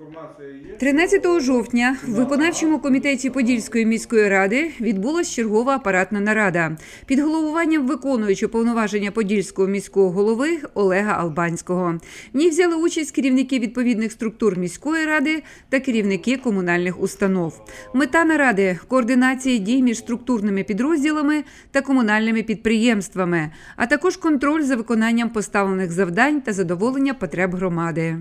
Інформація 13 жовтня в виконавчому комітеті Подільської міської ради відбулась чергова апаратна нарада під головуванням виконуючого повноваження Подільського міського голови Олега Албанського. В ній взяли участь керівники відповідних структур міської ради та керівники комунальних установ. Мета наради координація дій між структурними підрозділами та комунальними підприємствами, а також контроль за виконанням поставлених завдань та задоволення потреб громади.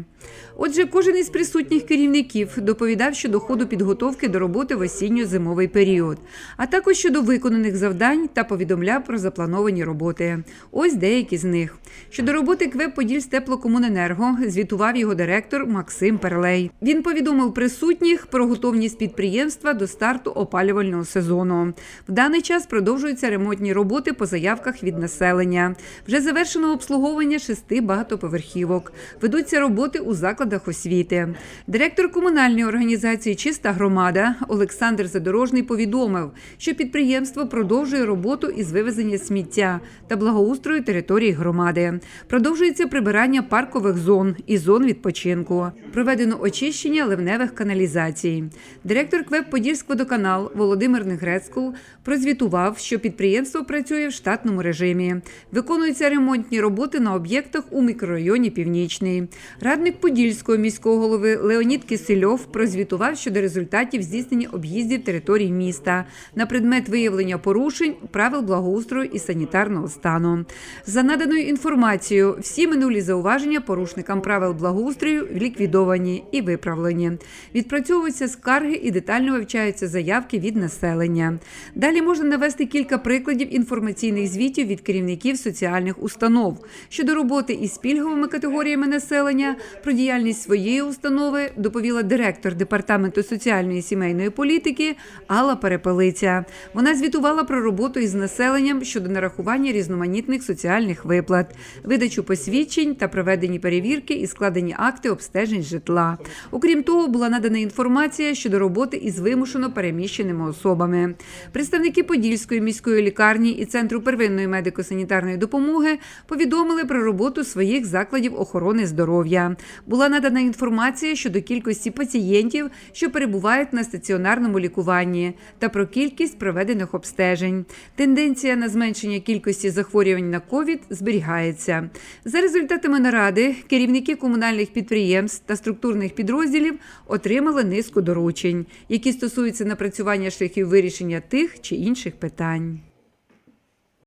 Отже, кожен із присутніх керівників доповідав щодо ходу підготовки до роботи в осінньо-зимовий період, а також щодо виконаних завдань та повідомляв про заплановані роботи. Ось деякі з них. Щодо роботи КВЕП «Подільстеплокомуненерго» звітував його директор Максим Перлей. Він повідомив присутніх про готовність підприємства до старту опалювального сезону. В даний час продовжуються ремонтні роботи по заявках від населення. Вже завершено обслуговування шести багатоповерхівок. Ведуться роботи у закладах освіти. Директор комунальної організації Чиста громада Олександр Задорожний повідомив, що підприємство продовжує роботу із вивезення сміття та благоустрою території громади. Продовжується прибирання паркових зон і зон відпочинку. Проведено очищення ливневих каналізацій. Директор КВЕП «Подільськводоканал» Володимир Негрецькул прозвітував, що підприємство працює в штатному режимі. Виконуються ремонтні роботи на об'єктах у мікрорайоні Північний. Радник Подільського міського голови Леонід Кисельов прозвітував щодо результатів здійснення об'їздів територій міста на предмет виявлення порушень правил благоустрою і санітарного стану. За наданою інформацією, всі минулі зауваження порушникам правил благоустрою ліквідовані і виправлені. Відпрацьовуються скарги і детально вивчаються заявки від населення. Далі можна навести кілька прикладів інформаційних звітів від керівників соціальних установ щодо роботи із пільговими категоріями населення. Про діяльність своєї установи доповіла директор департаменту соціальної і сімейної політики Алла Перепелиця. Вона звітувала про роботу із населенням щодо нарахування різноманітних соціальних виплат, видачу посвідчень та проведені перевірки і складені акти обстежень житла. Окрім того, була надана інформація щодо роботи із вимушено переміщеними особами. Представники Подільської міської лікарні і центру первинної медико-санітарної допомоги повідомили про роботу своїх закладів охорони здоров'я. Була надана інформація щодо кількості пацієнтів, що перебувають на стаціонарному лікуванні, та про кількість проведених обстежень. Тенденція на зменшення кількості захворювань на ковід зберігається. За результатами наради керівники комунальних підприємств та структурних підрозділів отримали низку доручень, які стосуються напрацювання шляхів вирішення тих чи інших питань.